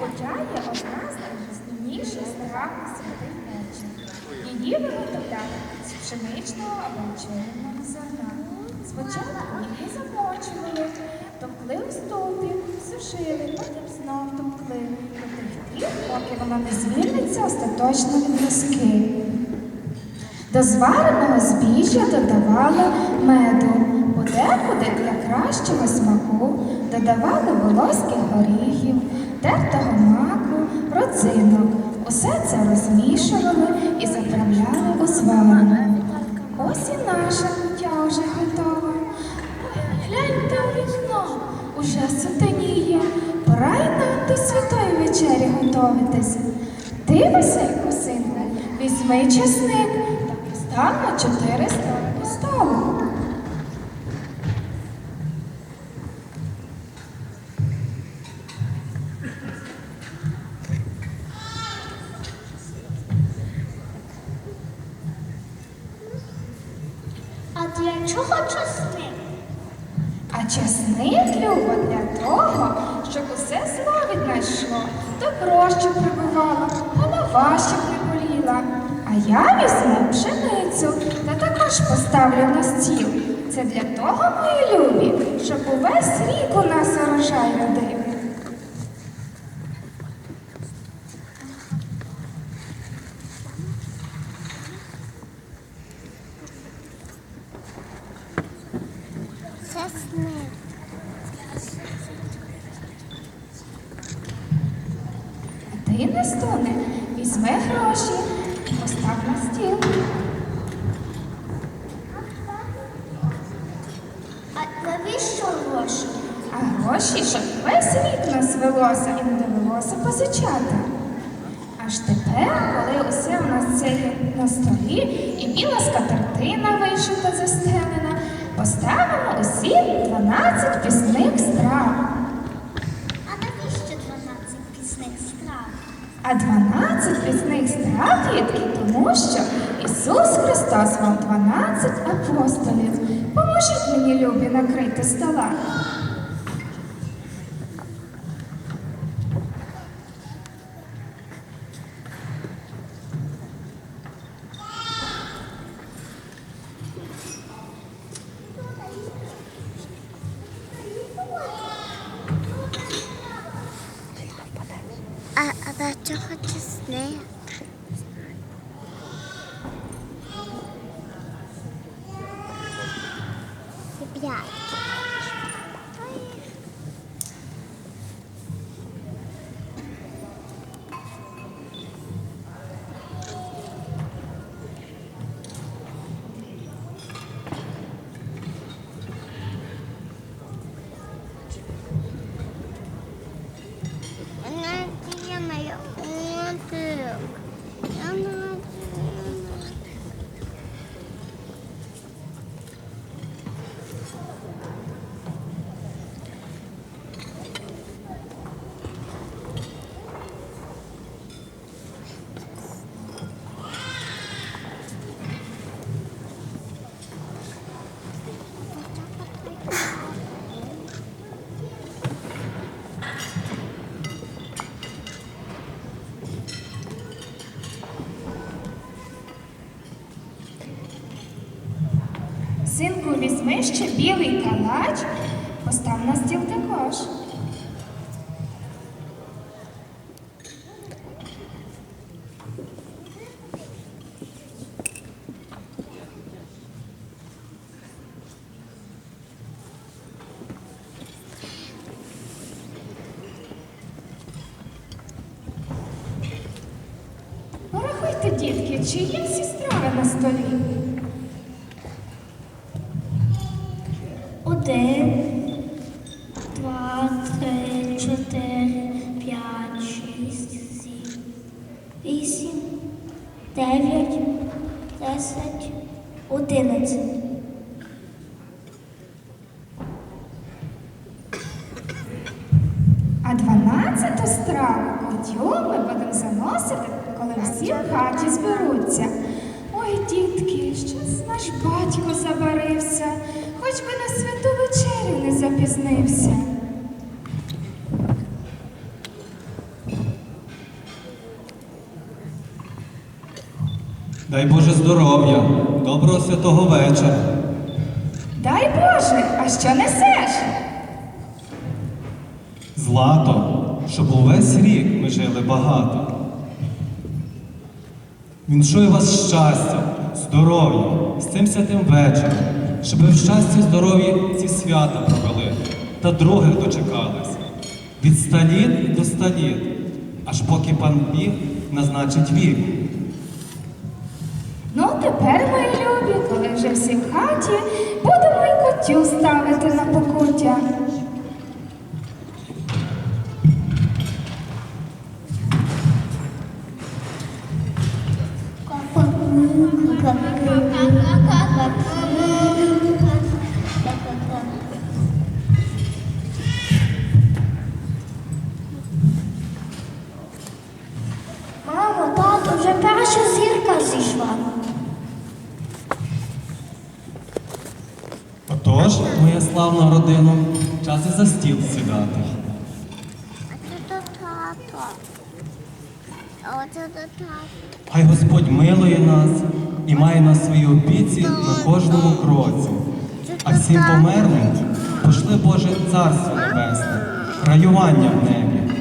Хоча є одна з найголовніших страв святий вечір. Її виготовляли з пшеничного або чорного зерна. Спочатку її замочували, товкли у стовпі, сушили, потім знов товкли до тих поки вона не звільниться остаточно від доски. До звареного збіжжя додавали меду, подекуди для кращого смаку додавали волоських горіхів, тертого маку, родзинок. Усе це розмішували і заправляли у зварене. Ось і наша кутя вже готова. Гляньте у вікно, уже сутеніє. Пора й нам до святої вечері готуватись. Ти, Васильку, синку, візьми чесник та постав чотири сторони столу. Ти, Нестоне, візьми гроші і постав на стіл. А навіщо гроші? А гроші, щоб весь рік нас велося і не довелося позичати. Аж тепер, коли усе у нас це є на столі, і біла скатертина вишита застелена, поставимо усі 12 пісних страв. А навіщо 12 пісних страв? А 12 пісних страв, дітки, тому що Ісус Христос вам 12 апостолів. Поможіть мені, любі, накрити стола. А, а для чого чесник? П'ять. Я маю отик. Я не Ще білий калач, постав на стіл також. Порахуйте, дітки, чи є всі страви на столі? Що несеш? Злато, щоб увесь рік ми жили багато. Віншую вас щастя, здоров'я з цим святим вечором, щоб ви в щасті здоров'ї ці свята провели та других дочекались. Від століт до століт, аж поки пан Біг назначить вік. Ну, тепер, мої любі, коли вже всі в хаті, будемо уставити ставити на покуття. Отож, моя славна родина, час і за стіл сідати. Хай Господь милує нас і має на своїй опіці на кожному кроці. А всім померлим пошли Боже Царство Небесне, раювання в небі.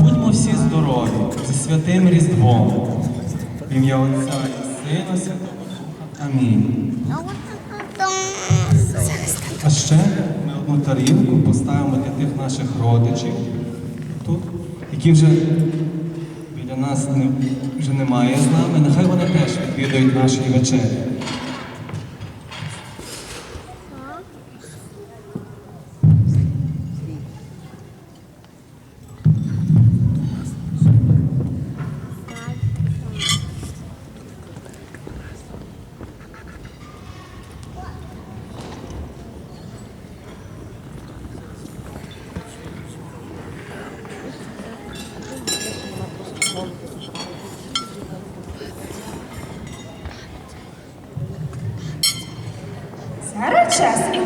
Будьмо всі здорові зі святим Різдвом. В ім'я Отця і Сина Святого Духа. Амінь. А ще ми одну тарілку поставимо для тих наших родичів тут, які вже біля нас не, вже немає з нами. Нехай вони теж відвідають наші вечері.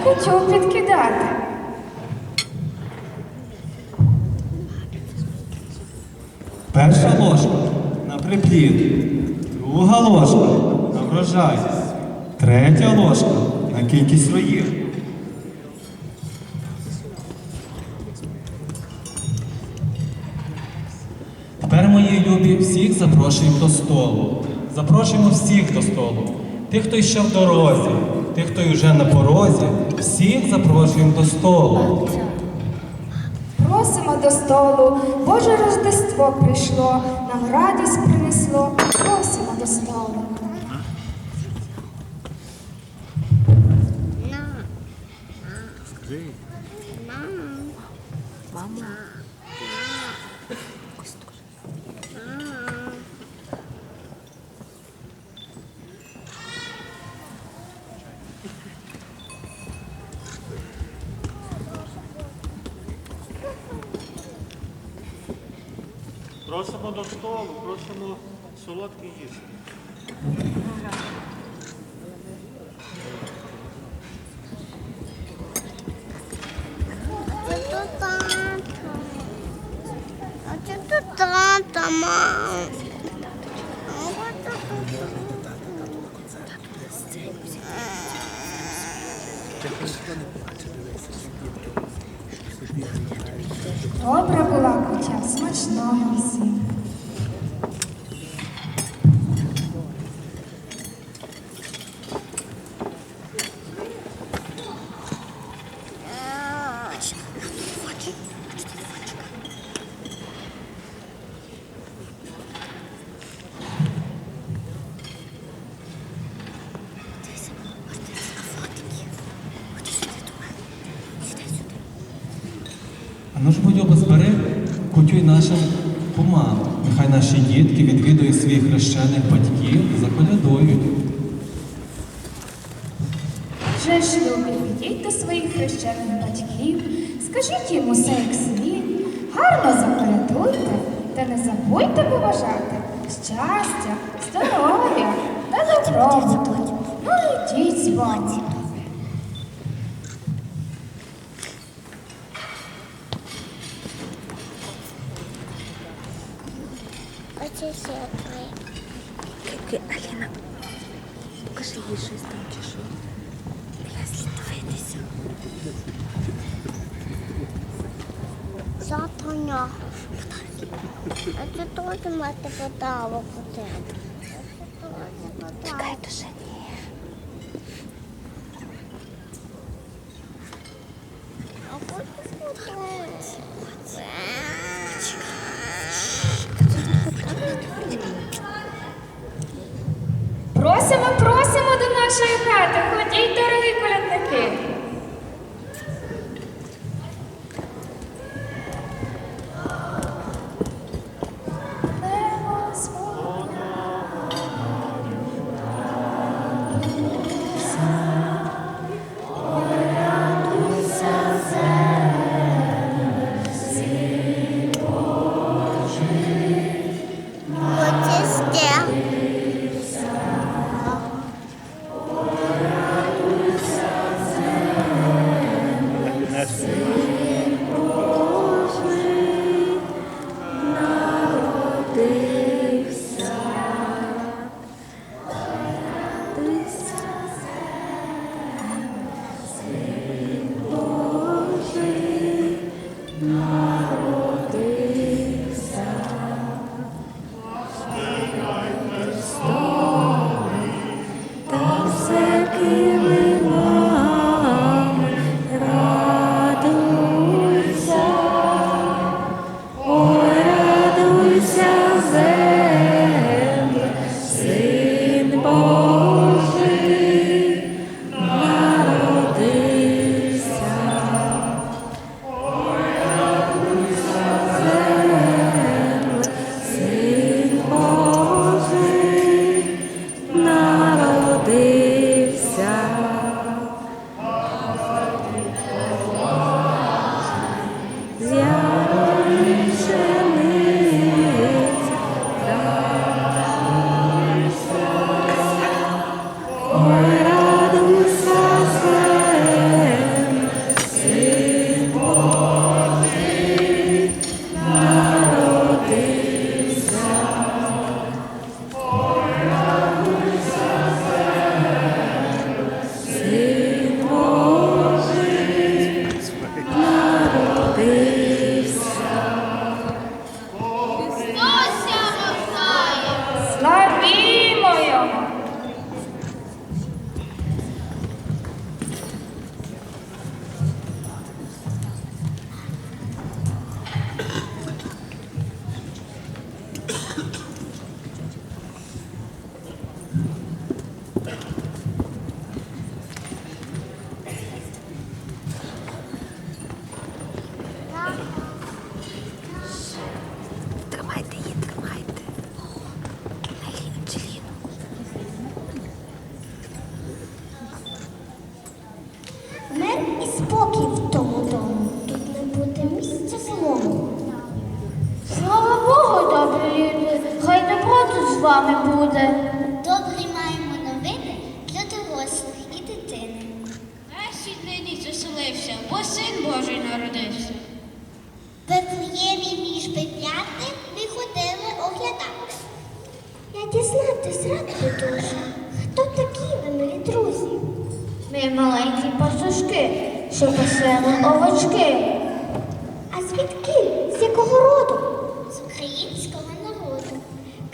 Час підкидати. Перша ложка на приплід, друга ложка на врожай, третя ложка на кількість роїв. Тепер, мої любі, всіх запрошуємо до столу. Запрошуємо всіх до столу. Тих, хто ще в дорозі, тих, хто вже на порозі, всіх запрошуємо до столу. Просимо до столу, Боже Рождество прийшло, нам радість принесло. Просимо до столу. Просимо тата, мам. Добра була куча, смачного всім. А ну ж будь збери кутю й нашим кумам. Нехай наші дітки відвідують своїх хрещених батьків і заколядують. Ж любі, підіть до своїх хрещених батьків, скажіть їм усе як слід, гарно заколядуйте, та не забудьте побажати щастя, здоров'я та добробуту. Ну йдіть з. Тільки Аліна, покажи їй щось там чи що. Я слід дивитися. Затоня. А це теж мати подарок у тебе.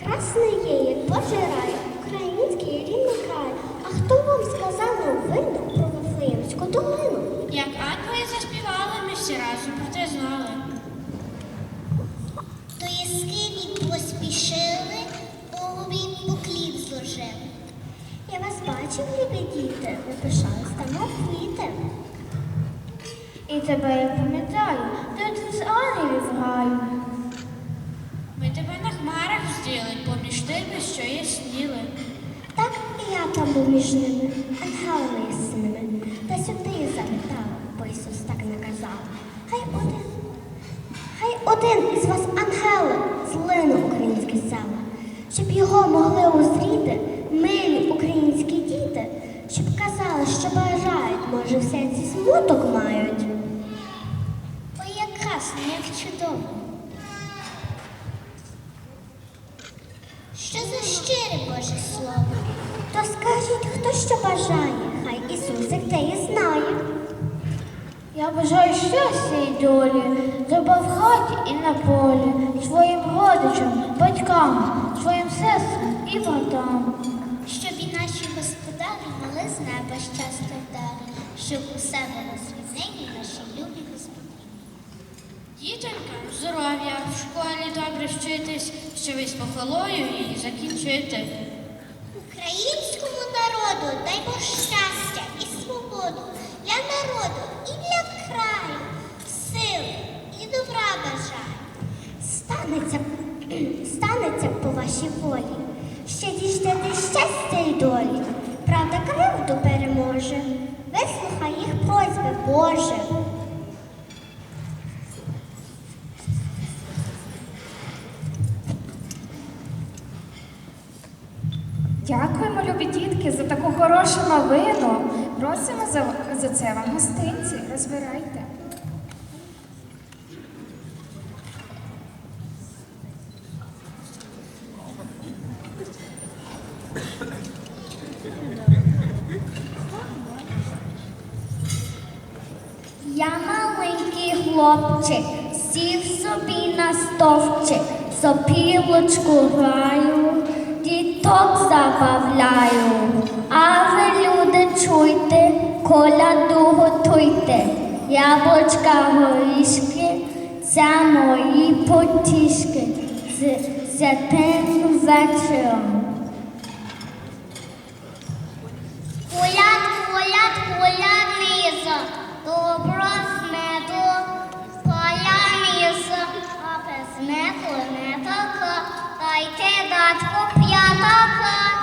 Красний є, як Божий рай, український рідний край. А хто вам сказав новину про Вифлеємську долину? Як ангели заспівали, ми всі разом про це знали. До яскині поспішили, голубі поклін зложили. Я вас бачив, любі діти, ви пишались там на квіти. І тебе я пам'ятаю, ти з ангелів граю. Що ясніли. Так і я там був між ними, ангелами ясними. Та сюди я завітала, бо Ісус так наказав. Хай один, хай один із вас ангели злине українське село, щоб його могли узріти милі українські діти, щоб казали, що бажають, може, в серці смуток мають. Ой, як красно, як чудово. Щире Боже То скажіть, хто що бажає, хай Ісусик те і знає. Я бажаю щастя і долі, добра в хаті і на полі, своїм родичам, батькам, своїм сестрам і братам. Щоб і наші господарі мали з неба щастя дари, щоб у себе на світині наші любі Дітонькам здоров'я, в школі добре вчитись, щоб із похвалою її закінчити. Українському народу дай Бог щастя і свободу для народу і для краю, сили і добра бажаю. Станеться, станеться по вашій волі, ще діждете щастя й долі. Правда, кривду переможе, вислухай їх просьби, Боже. Новину. Просимо за, за це вам гостинці. Розбирайте. Я маленький хлопчик, сів собі на стовпчик, сопілочку граю, діток забавляю. Чуйте, коляду готуйте, яблучка горішки, це мої потішки з, з тим вечором. Коляд, коляд, колядниця, добро меду, колядниця, а без меду не дайте датку п'ятака.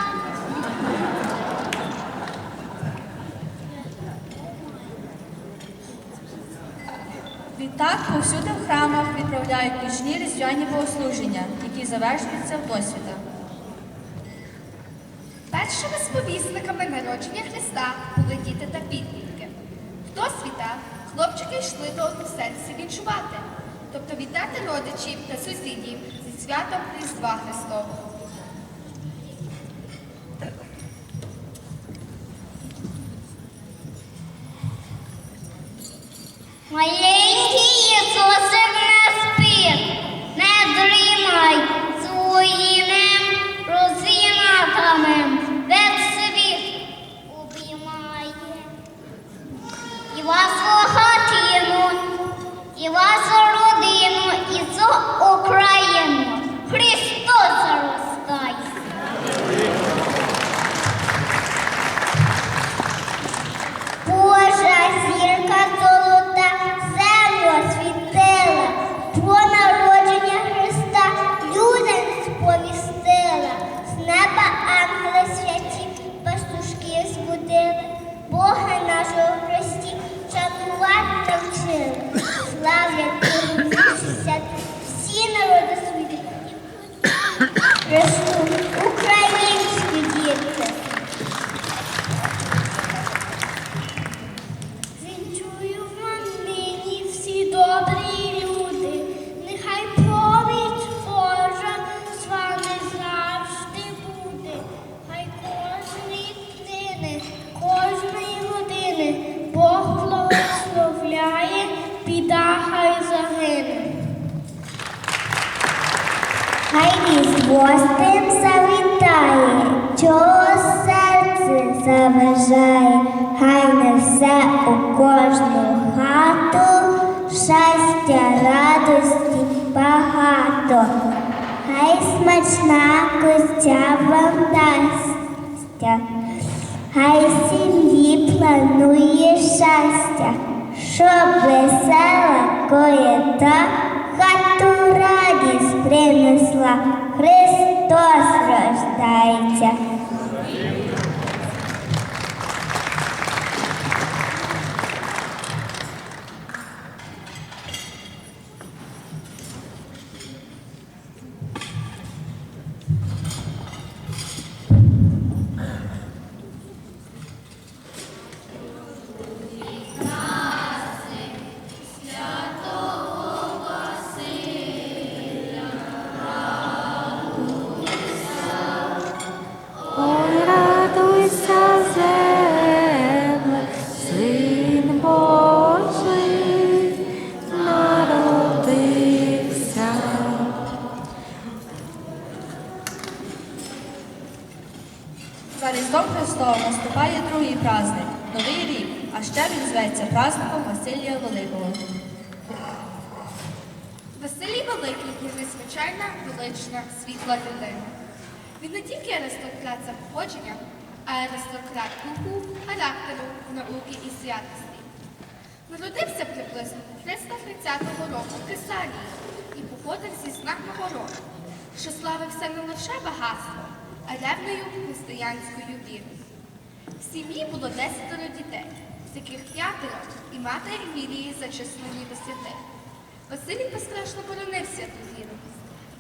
Відтак повсюди в храмах відправляють нічні різдвяні богослуження, які завершуються в досвіта. Першими сповісниками народження Христа були діти та підлітки. Хто світа, хлопчики йшли до односельців відчувати, тобто вітати родичів та сусідів зі святом Різдва Христового. Дасться, хай сім'ї планує щастя, щоб весела коєта хату радість принесла, Христос рождається. Наступає другий праздник Новий рік, а ще він зветься праздником Василія Великого. Василій Великий є незвичайна, велична, світла людина. Він не тільки аристократ за походженням, а й аристократ духу, характеру, науки і святості. Народився приблизно 330 року в Кесарії і походив зі знатного роду, що славився не лише багатством, а ревною християнською вірою. В сім'ї було десятеро дітей, з яких п'ятеро і мати Емілії зачислені до святих. Василій безстрашно боронив святу віру.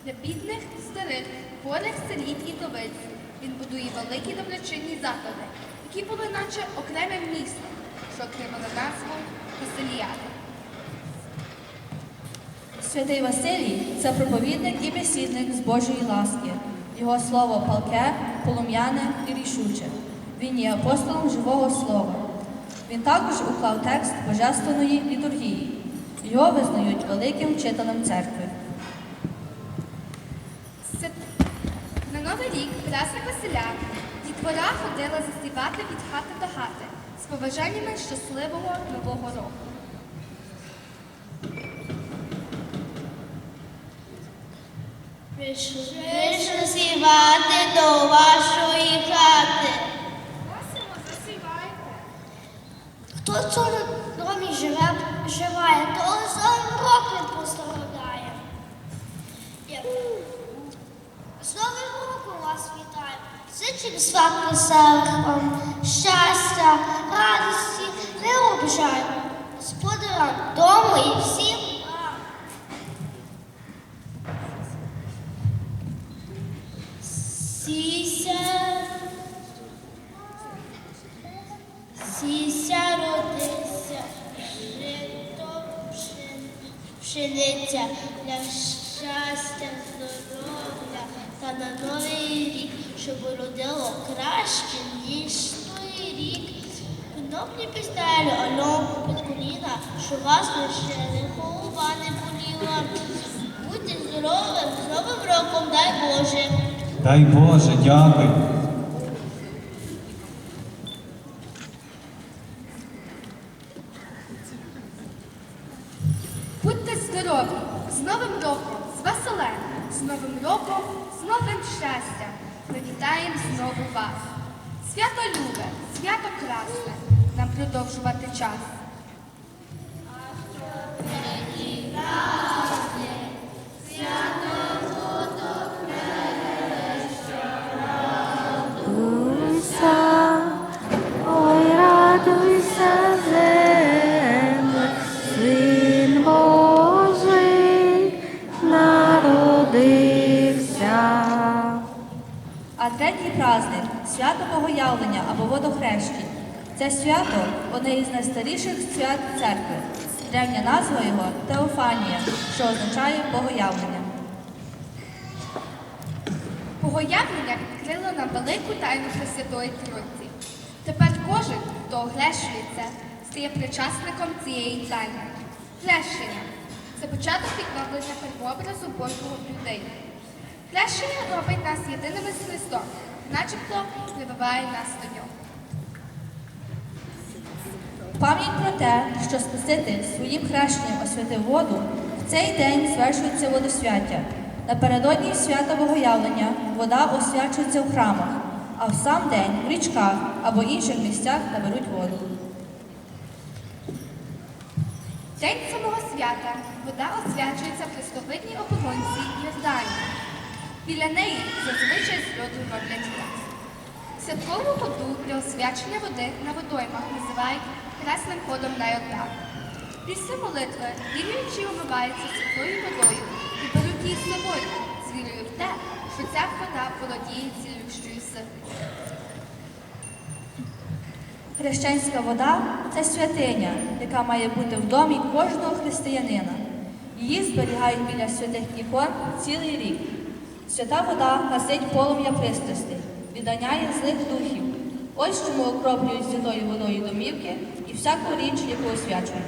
Для бідних, старих, хворих, сиріт і довиць він будує великі доброчинні заклади, які були наче окремим містом, що отримали назву Василіяди. Святий Василій це проповідник і бесідник з Божої ласки. Його слово палке, полум'яне і рішуче. Він є апостолом живого слова. Він також уклав текст божественної літургії. Його визнають великим вчителем церкви. На Новий рік праздник Василя дітвора ходила заспівати від хати до хати з побажаннями щасливого нового року. Прийшли сівати до вашої хати. Просимо, засівайте. Хто в цьому домі живе, живає, то за роком постраждає. Я- З Новим роком вас вітаю. Зичим свят веселих щастя, радості, не обжаю, Господарам дому і всім Дай Боже, дякую. Будьте здорові! З Новим роком, з Василем, з Новим роком, з новим щастям. Ми вітаємо знову вас. Свято любе, свято красне, нам продовжувати час. Праздник свято Богоявлення або водохрещі. Це свято одне із найстаріших свят церкви. Древня назва його Теофанія, що означає Богоявлення. Богоявлення відкрило нам велику тайну Пресвятої Тройці. Тепер кожен, хто оглешується, стає причасником цієї тайни. Хрещення це початок відновлення первообразу Божого людині. Хрещення робить нас єдиними з Христом, начебто прививає нас до нього. Пам'ять про те, що Спаситель своїм хрещенням освятив воду, в цей день звершується водосвяття. Напередодні свята Богоявлення вода освячується в храмах, а в сам день в річках або інших місцях наберуть воду. День самого свята вода освячується в хрестовидній оболонці Йордані. Біля неї зазвичай з льоду роблять хрест. Святкову ходу для освячення води на водоймах називають хресним ходом на Йордан. Після молитви віруючі умиваються святою водою і беруть її з собою з вірою в те, що ця вода володіє цілющою силою. Хрещенська вода це святиня, яка має бути в домі кожного християнина. Її зберігають біля святих ікон цілий рік. Свята вода гасить полум'я пристрастей, відганяє злих духів. Ось чому окроплюють святою водою домівки і всяку річ, яку освячують.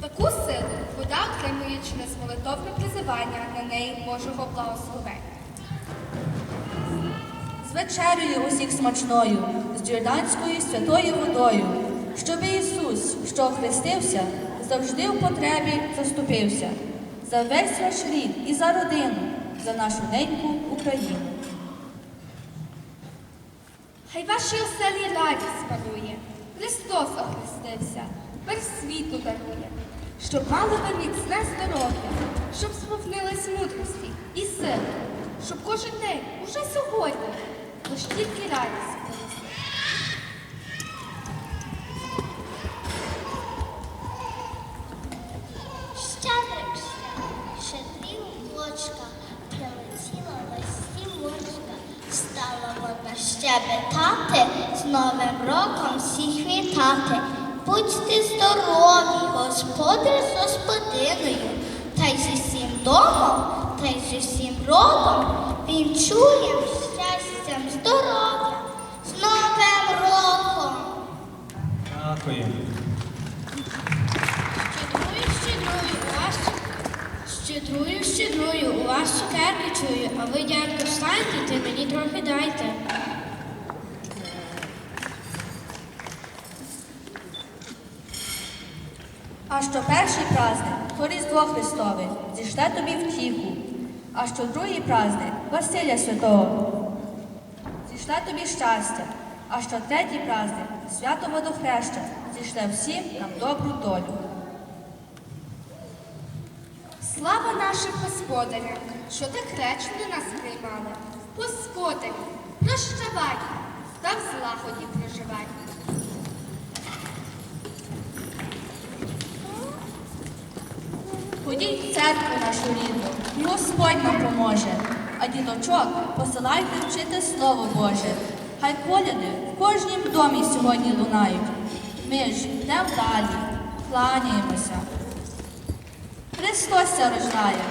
Таку силу вода отримує через молитовне призивання на неї Божого благословення. вечерею усіх смачною, з Джорданською святою водою, щоб Ісус, що охрестився, завжди в потребі заступився, за весь ваш рід і за родину, за нашу неньку Україну. Хай вашій оселі радість панує, Христос охрестився, мир світу дарує, щоб мали ви міцне здоров'я, щоб сповнились мудрості і сили, щоб кожен день, уже сьогодні, лиш тільки радість всіх. Будьте здорові, господар з господиною, та й зі всім домом, та й зі всім родом, вінчуєм щастям, здоров'ям, з Новим роком! Дякую. Щедрую, щедрую, у вас щедрую, щедрую, у вас цукерки чую, а ви, дядько, встаньте, ти мені трохи дайте. А що перший праздник, то Різдво Христове, зійшле тобі втіху. А що другий праздник Василя Святого, зійшле тобі щастя. А що третій праздник свято водохреща, зійшле всім нам добру долю. Слава нашим господарям, що так речно нас приймали. Господарю, прощавай, та в злагоді проживай. Ходіть в церкву нашу рідну, і Господь нам поможе. А діточок посилайте вчити Слово Боже. Хай поляди в кожнім домі сьогодні лунають. Ми ж йдемо далі, кланяємося. Христос рождає.